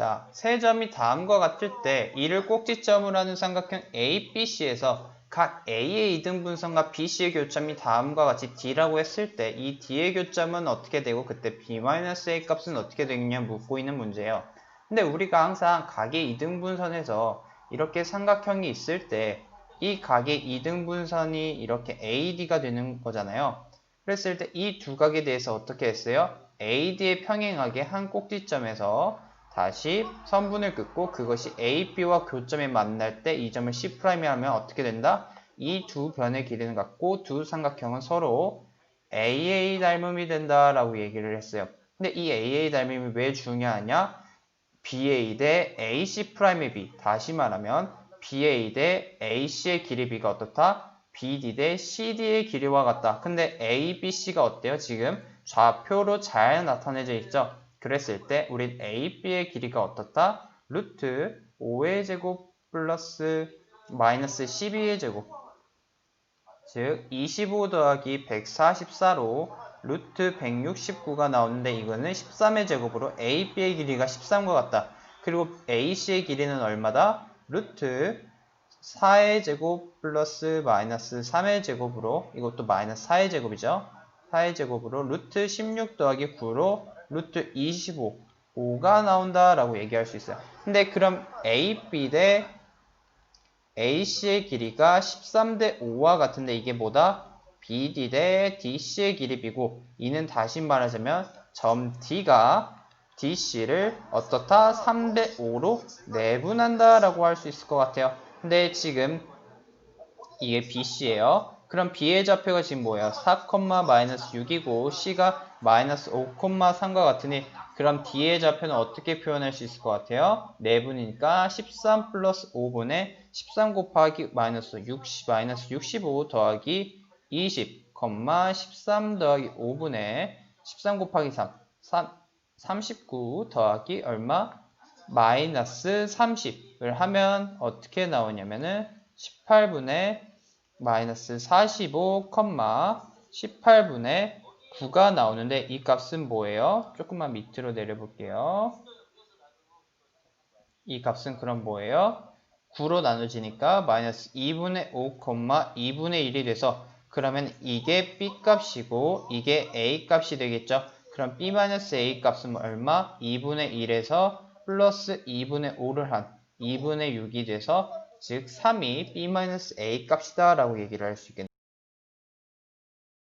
자, 세 점이 다음과 같을 때 이를 꼭지점으로 하는 삼각형 ABC에서 각 A의 이등분선과 BC의 교점이 다음과 같이 D라고 했을 때 이 D의 교점은 어떻게 되고 그때 B-A 값은 어떻게 되느냐 묻고 있는 문제예요. 근데 우리가 항상 각의 이등분선에서 이렇게 삼각형이 있을 때 이 각의 이등분선이 이렇게 AD가 되는 거잖아요. 그랬을 때 이 두 각에 대해서 어떻게 했어요? AD에 평행하게 한 꼭지점에서 다시 선분을 긋고 그것이 AB와 교점에 만날 때 이 점을 C' 하면 어떻게 된다? 이 두 변의 길이는 같고 두 삼각형은 서로 AA 닮음이 된다 라고 얘기를 했어요. 근데 이 AA 닮음이 왜 중요하냐? BA 대 AC'의 B. 다시 말하면 BA 대 AC의 길이 B가 어떻다? BD 대 CD의 길이와 같다. 근데 ABC가 어때요? 지금 좌표로 잘 나타내져 있죠? 그랬을 때 우리 AB의 길이가 어떻다? 루트 5의 제곱 플러스 마이너스 12의 제곱 즉 25 더하기 144로 루트 169가 나오는데 이거는 13의 제곱으로 AB의 길이가 13과 같다. 그리고 AC의 길이는 얼마다? 루트 4의 제곱 플러스 마이너스 3의 제곱으로 이것도 마이너스 4의 제곱이죠. 4의 제곱으로 루트 16 더하기 9로 루트 25 5가 나온다라고 얘기할 수 있어요. 근데 그럼 AB 대 AC의 길이가 13대 5와 같은데 이게 뭐다? BD 대 DC의 길이 B고 이는 다시 말하자면 점 D가 DC를 어떻다? 3대 5로 내분한다라고 할 수 있을 것 같아요. 근데 지금 이게 BC예요. 그럼 B의 좌표가 지금 뭐예요? 4, 마이너스 6이고 C가 마이너스 5, 3과 같으니 그럼 D의 좌표는 어떻게 표현할 수 있을 것 같아요? 내분이니까 13 플러스 5분의 13 곱하기 마이너스 60, 마이너스 65 더하기 20, 13 더하기 5분의 13 곱하기 3, 3 39 더하기 얼마? 마이너스 30을 하면 어떻게 나오냐면은 18분의 마이너스 45, 18분의 9가 나오는데 이 값은 뭐예요? 조금만 밑으로 내려볼게요. 이 값은 그럼 뭐예요? 9로 나눠지니까 마이너스 2분의 5, 2분의 1이 돼서 그러면 이게 B 값이고 이게 A 값이 되겠죠? 그럼 B-A 값은 얼마? 2분의 1에서 플러스 2분의 5를 한 2분의 6이 돼서 즉 3이 B-A 값이다 라고 얘기를 할 수 있겠네요.